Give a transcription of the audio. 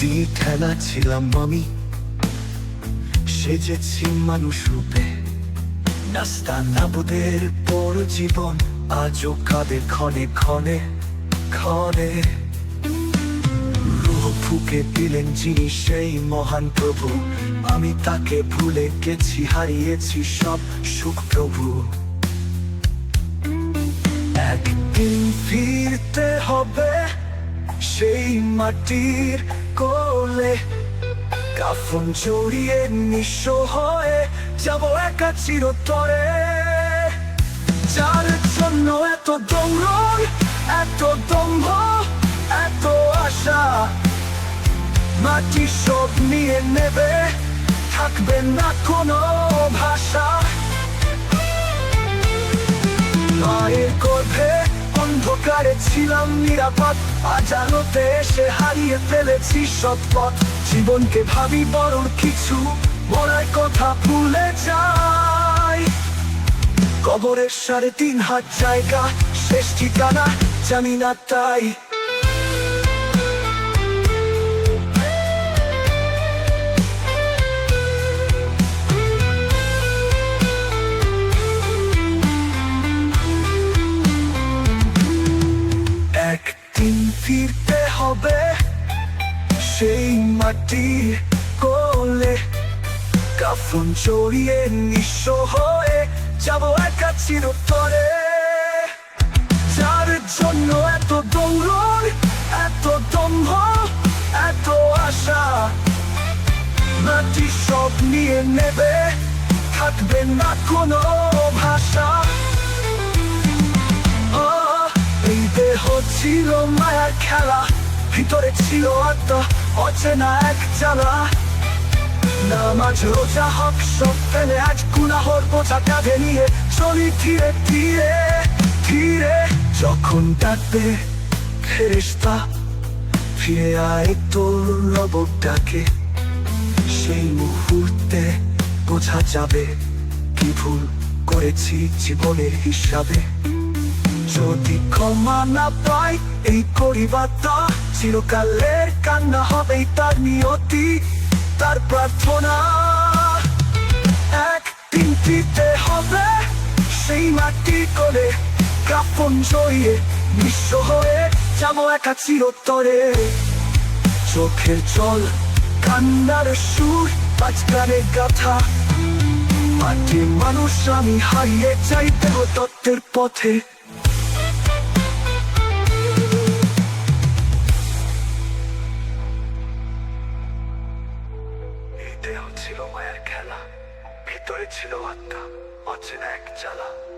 খেলা ছিলাম আমি। সেজেছি মানুষ রূপে। নাস্তা নাবুদের পর জীবন, আজও কাঁদে ক্ষণে ক্ষণে ক্ষণে। রুহ ফুকে দিলেন যিনি সেই মহান প্রভু। আমি তাকে ভুলে গেছি, হারিয়েছি সব সুখ প্রভু। সেই মাটির কোলে কাফন জড়িয়ে নিঃস্ব হয়ে যাব একা চিরতরে। যার জন্য এত দৌড়ন, এত দম্ভ, এত আশা, মাটি সব নিয়ে নেবে, থাকবে না কোনো অন্ধকারে ছিলাম নিরাপদ। আজানোতে এসে হারিয়ে ফেলেছি সব পথ। জীবনকে ভাবি বড় কিছু বলার কথা ভুলে যাই। কবরের সাড়ে তিন হাত জায়গা, শেষ ঠিকানা জানি না তাই। ফিরতে হবে সেই মাটি কোলে। কাফন জড়িয়ে নিঃস্ব হয়ে যাব একা চিরতরে। যার জন্য এত দৌড়ন এত দম্ভ, এত আশা, মাটি সব নিয়ে নেবে, থাকবে না কোনো ভাষা। এই দেহ ছিল মায়ার খেলা, ভিতরে ছিল আত্মা, অচেনা এক জ্বালা। নামাজ, রোজা, হক, সব ফেলে আজ গুনাহর বোঝা কাঁধে নিয়ে চলি ধীরে ধীরে ধীরে। যখন ডাকবে ফেরেস্তা ফিরে আয় তোর রবটাকে। সেই মুহূর্তে বোঝা যাবে কি ভুল করেছি জীবনের হিসাবে। যদি ক্ষমা না পাই এই পরিবারটা চিরকালের কান্না হবে তার নিয়তি, তার প্রার্থনা। একদিন দিতে হবে, সেই মাটি কোলে কাপন জড়িয়ে বিশ্ব হয়ে যাব একা চিরতরে। চোখের জল, কান্নার সুর আজকারে গাথা। মাটির মানুষ আমি হারিয়ে চাইতে তত্ত্বের পথে। দেহ ছিল মায়ের খেলা ভিতরে ছিল আত্মা অচেনা এক জ্বালা।